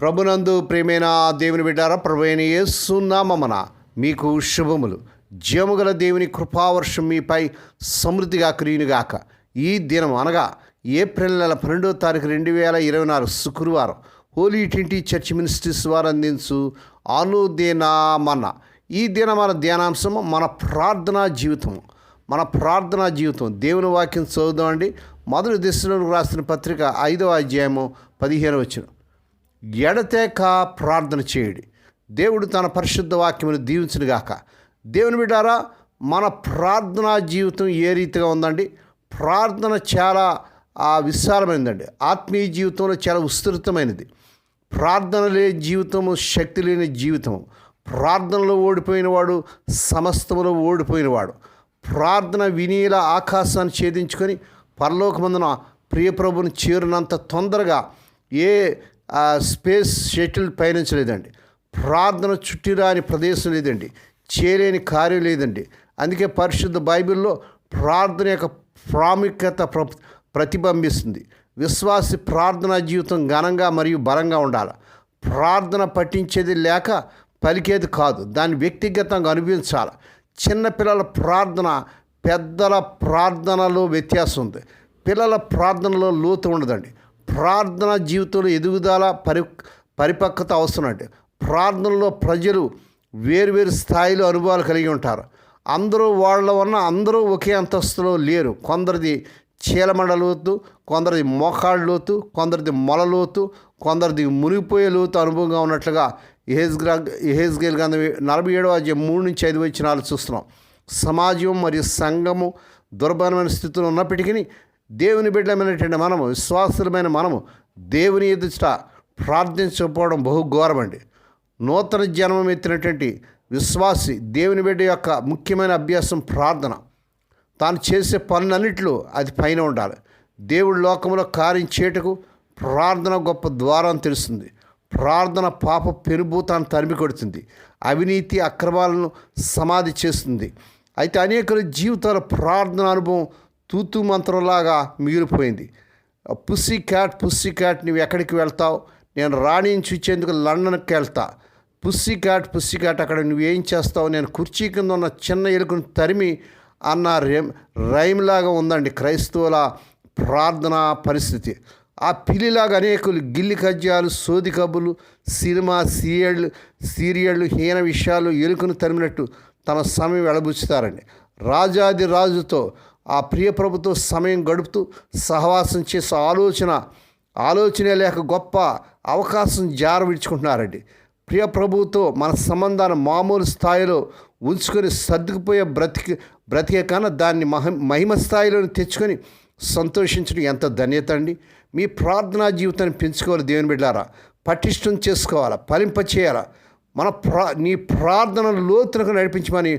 ప్రభునందు ప్రేమైన దేవుని బిడ్డారా ప్రభుైన యేసునామన మీకు శుభములు. జీవముగల దేవుని కృపావర్షం మీపై సమృద్ధిగా క్రియునుగాక ఈ దినం అనగా ఏప్రిల్ నెల పన్నెండో తారీఖు రెండు వేల ఇరవై నాలుగు శుక్రవారం హోలీ ట్వంటీ చర్చ్ మినిస్ట్రీస్ వారు అందించు అనుదినామన. ఈ దిన మన ధ్యానాంశం మన ప్రార్థనా జీవితం. మన ప్రార్థనా జీవితం. దేవుని వాక్యం చదువుదామండి. మొదటి దశలో రాసిన పత్రిక ఐదవ అధ్యాయము పదిహేను వచ్చిన ఎడతేక ప్రార్థన చేయండి. దేవుడు తన పరిశుద్ధ వాక్యమును దీవించునుగాక. దేవుని బిడ్డారా మన ప్రార్థనా జీవితం ఏ రీతిగా ఉందండి? ప్రార్థన చాలా ఆ విశాలమైనదండి. ఆత్మీయ జీవితంలో చాలా విస్తృతమైనది. ప్రార్థన లేని జీవితము శక్తి లేని జీవితము. ప్రార్థనలో ఓడిపోయినవాడు సమస్తములో ఓడిపోయినవాడు. ప్రార్థన వినీల ఆకాశాన్ని ఛేదించుకొని పరలోకమందున ప్రియప్రభుని చేరినంత తొందరగా ఏ ఆ, స్పేస్ షటిల్ పయనించలేదండి ప్రార్థన చుట్టిరాని ప్రదేశం లేదండి. చేయలేని కార్యం లేదండి. అందుకే పరిశుద్ధ బైబిల్లో ప్రార్థన యొక్క ప్రాముఖ్యత ప్ర ప్రతిబింబిస్తుంది. విశ్వాసి ప్రార్థనా జీవితం ఘనంగా మరియు బలంగా ఉండాలి. ప్రార్థన పఠించేది లేక పలికేది కాదు. దాన్ని వ్యక్తిగతంగా అనుభవించాలి. చిన్నపిల్లల ప్రార్థన పెద్దల ప్రార్థనలో వ్యత్యాసం ఉంది. పిల్లల ప్రార్థనలో లోతు ఉండదండి. ప్రార్థన జీవితంలో ఎదుగుదల పరి పరిపక్వత అవసరం అంటే ప్రార్థనలో ప్రజలు వేరువేరు స్థాయిలో అనుభవాలు కలిగి ఉంటారు. అందరూ వాళ్ళ ఉన్న అందరూ ఒకే అంతస్తులో లేరు. కొందరిది చీలమండ లోతు కొందరిది మోకాళ్ళ లోతు కొందరిది మొల లోతు కొందరిది మునిగిపోయే లోతు అనుభవంగా ఉన్నట్లుగా ఎహెజ్గ్రా ఎహేజ్గేల్ గంధం నలభై ఏడవ అధ్యాయం మూడు నుంచి ఐదు వచ్చినాలు చూస్తున్నాం. సమాజం మరియు సంఘము దుర్బలమైన స్థితిలో ఉన్నప్పటికీ దేవుని బిడ్డమైనటువంటి మనము విశ్వాసులమైన మనము దేవుని ఎదుట ప్రార్థించకపోవడం బహు ఘోరమండి. నూతన జన్మం ఎత్తినటువంటి విశ్వాసి దేవుని బిడ్డ యొక్క ముఖ్యమైన అభ్యాసం ప్రార్థన. తాను చేసే పనులన్నిట్లో అది పైన ఉండాలి. దేవుడి లోకంలో కార్యం చేయటకు ప్రార్థన గొప్ప ద్వారం తెలుస్తుంది. ప్రార్థన పాప పెనుభూతాన్ని తరిమి కొడుతుంది. అవినీతి అక్రమాలను సమాధి చేస్తుంది. అయితే అనేకుల జీవితాల ప్రార్థన అనుభవం తూతు మంత్రంలాగా మిగిలిపోయింది. పుస్సీ క్యాట్ పుస్సీ క్యాట్ నువ్వు ఎక్కడికి వెళ్తావు? నేను రాణిని చూచేందుకు లండన్కి వెళ్తా. పుస్సీ క్యాట్ పుస్సీ క్యాట్ అక్కడ నువ్వేం చేస్తావు? నేను కుర్చీ కింద ఉన్న చిన్న ఎలుకను తరిమి అన్న రేమ్ రైమ్లాగా ఉందండి క్రైస్తవుల ప్రార్థనా పరిస్థితి. ఆ పిల్లిలాగా అనేకులు గిల్లి కజ్జాలు సోది కబులు సినిమా సీరియళ్ళు సీరియళ్ళు హీన విషయాలు ఎలుకను తరిమినట్టు తమ సమయం వెళబుచ్చుతారండి రాజాది రాజుతో ఆ ప్రియ ప్రభుతో సమయం గడుపుతూ సహవాసం చేసే ఆలోచన ఆలోచనే లేక గొప్ప అవకాశం జార విడుచుకుంటున్నారండి. ప్రియ ప్రభువుతో మన సంబంధాన్ని మామూలు స్థాయిలో ఉంచుకొని సర్దుకుపోయే బ్రతికి బ్రతికే కన్నా దాన్ని మహ మహిమ స్థాయిలోని తెచ్చుకొని సంతోషించడం ఎంత ధన్యత అండి. మీ ప్రార్థనా జీవితాన్ని పెంచుకోవాలి దేవుని బిడ్డారా పటిష్టం చేసుకోవాలా ఫలింప చేయాలా మన ప్రా నీ ప్రార్థన లోతులకు నడిపించమని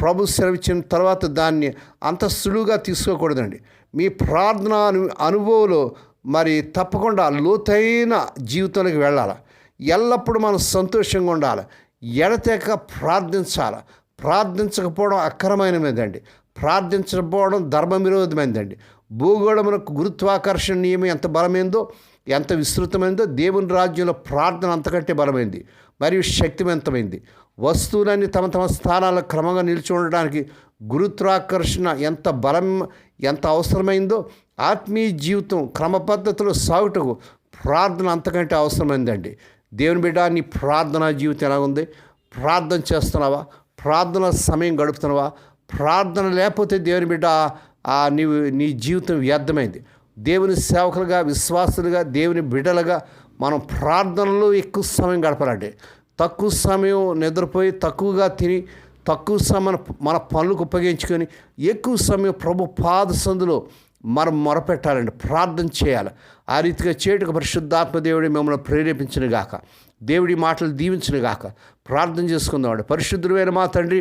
ప్రభు సెలవిచ్చిన తర్వాత దాన్ని అంత సులువుగా తీసుకోకూడదండి. మీ ప్రార్థన అను అనుభవంలో మరి తప్పకుండా లోతైన జీవితంలోకి వెళ్ళాలి. ఎల్లప్పుడూ మనం సంతోషంగా ఉండాలి. ఎడతెక్క ప్రార్థించాలి. ప్రార్థించకపోవడం అక్రమైనదండి ప్రార్థించకపోవడం ధర్మ విరోధమైందండి భూగోళమునకు గురుత్వాకర్షణ నియమం ఎంత బలమైందో ఎంత విస్తృతమైందో దేవుని రాజ్యంలో ప్రార్థన అంతకంటే బలమైంది. మరియు శక్తివంతమైంది వస్తువులన్నీ తమ తమ స్థానాల్లో క్రమంగా నిలిచి ఉండడానికి గురుత్వాకర్షణ ఎంత బలం ఎంత అవసరమైందో ఆత్మీయ జీవితం క్రమ పద్ధతిలో సాగుటకు ప్రార్థన అంతకంటే అవసరమైందండి. దేవుని బిడ్డ నీ ప్రార్థనా జీవితం ఎలా ఉంది ప్రార్థన చేస్తున్నావా? ప్రార్థన సమయం గడుపుతున్నావా? ప్రార్థన లేకపోతే దేవుని బిడ్డ నీ నీవు నీ జీవితం వ్యర్థమైంది. దేవుని సేవకులుగా విశ్వాసులుగా దేవుని బిడ్డలుగా మనం ప్రార్థనలో ఎక్కువ సమయం గడపాలండి. తక్కువ సమయం నిద్రపోయి తక్కువగా తిని తక్కువ సమయం మన పనులకు ఉపయోగించుకొని ఎక్కువ సమయం ప్రభు పాద సందులో మనం మొరపెట్టాలండి ప్రార్థన చేయాలి. ఆ రీతిగా చేటుకు పరిశుద్ధాత్మ దేవుడి మిమ్మల్ని ప్రేరేపించిన గాక దేవుడి మాటలు దీవించిన గాక ప్రార్థన చేసుకుందామండి. పరిశుద్ధుడైన మా తండ్రి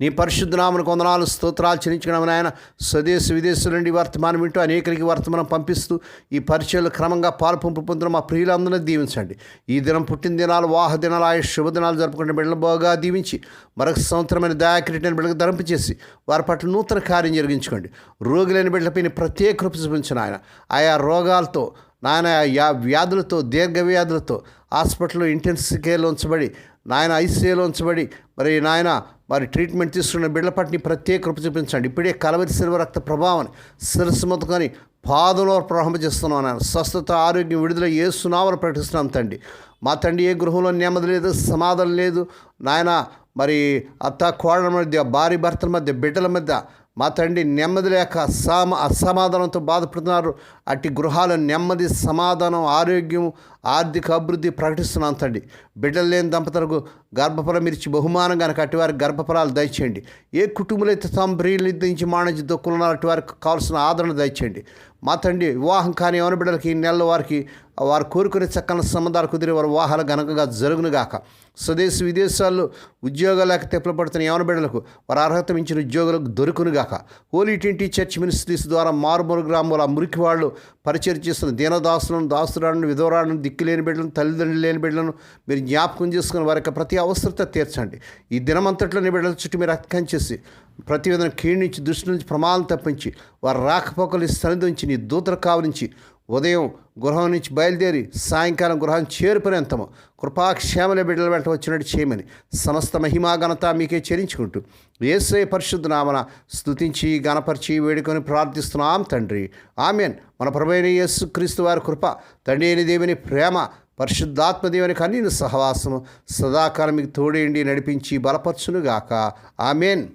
నీ పరిశుద్ధనామను కొందనాలు స్తోత్రాలు చెల్లించడం ఆయన స్వదేశ విదేశాల నుండి వర్తమానం వింటూ అనేకరికి వర్తమానం పంపిస్తూ ఈ పరిచయాలు క్రమంగా పాలు పంపు పొందిన మా ప్రియులందరినీ దీవించండి. ఈ దినం పుట్టిన దినాలు వాహ దినాలు ఆయా శుభదినాలు జరుపుకుంటే బిడ్డలు బాగా దీవించి మరొక సంవత్సరమైన దయాకిరీటైన బిడ్డకు ధరింపు చేసి వారి పట్ల నూతన కార్యం జరిగించుకోండి. రోగులైన బిడ్డలపై ప్రత్యేక కృప చూపించిన ఆయన ఆయా రోగాలతో నాయన యా వ్యాధులతో దీర్ఘ వ్యాధులతో హాస్పిటల్లో ఇంటెన్సివ్ కేర్లో ఉంచబడి నాయన ఐసీఏలో ఉంచబడి మరి నాయన మరి ట్రీట్మెంట్ తీసుకున్న బిడ్డల పట్టిని ప్రత్యేక కృప చూపించండి. ఇప్పుడే కలవరి శిల్వ రక్త ప్రభావం శిరస్సు మొత్తుకొని పాదంలో ప్రవహింపజేస్తున్నాం నాయన. స్వస్థత ఆరోగ్యం విడుదల ఏ సునామలు ప్రకటిస్తున్నాం తండ్రి. మా తండ్రి ఏ గృహంలో నెమ్మది లేదు సమాధానం లేదు. నాయన మరి అత్త కోడల మధ్య భార్య భర్తల మధ్య బిడ్డల మధ్య మా తండ్రి నెమ్మది లేక అసమా అసమాధానంతో బాధపడుతున్నారు. అట్టి గృహాల నెమ్మది సమాధానం ఆరోగ్యం ఆర్థిక అభివృద్ధి ప్రకటిస్తున్నాను తండ్రి. బిడ్డలు లేని దంపతులకు గర్భఫలం ఇచ్చి బహుమానం కనుక వారికి గర్భఫలాలు దయచేయండి. ఏ కుటుంబంలో అయితే తమ ప్రియులు నుంచి మాణించి దుఃఖులు అట్టి వారికి కావాల్సిన ఆదరణ దయచేయండి. మా తండ్రి వివాహం కాని ఎవరి బిడ్డలకి ఈ నెలలో వారికి వారు కోరుకునే చక్కని సంబంధాలు కుదిరి వారి వివాహాలు ఘనంగా జరుగునుగాక స్వదేశ విదేశాల్లో ఉద్యోగాలు లేక తెప్పలు పడుతున్న యవన బిడ్డలకు వారి అర్హత మించిన ఉద్యోగాలకు దొరుకునుగాక హోలీ ట్వంటీ చర్చ్ మినిస్ట్రీస్ ద్వారా మారుమూరు గ్రామాల మురికి వాళ్ళు పరిచయం చేస్తున్న దీనదాసులను దాసురాలను విధవరాలను దిక్కులేని బిడ్డలను తల్లిదండ్రులు లేని బిడ్డలను మీరు జ్ఞాపకం చేసుకుని వారి యొక్క ప్రతి అవసరత తీర్చండి. ఈ దినమంతట్లోని బిడ్డల చుట్టూ మీరు అక్కం చేసి ప్రతి విధంగా కీడు నుంచి దృష్టి నుంచి ప్రమాదం తప్పించి వారు రాకపోకలు సన్నిధి నుంచి నీ దూతల కావలించి ఉదయం గృహం నుంచి బయలుదేరి సాయంకాలం గృహం చేరుకునేంతము కృపాక్షేమల బిడ్డల వెంట వచ్చినట్టు చేయమని సమస్త మహిమా ఘనత మీకే చెల్లించుకుంటూ ఏసే పరిశుద్ధ నామన స్తుతించి గణపరిచి వేడుకొని ప్రార్థిస్తున్నాం తండ్రి. ఆమెన్. మన ప్రభుత్వ యేసు క్రీస్తు వారి కృప తండ్రి అయిన దేవుని ప్రేమ పరిశుద్ధాత్మ దేవుని కన్నీను సహవాసము సదాకాలం మీకు తోడేండి నడిపించి బలపరచునుగాక. ఆమెన్.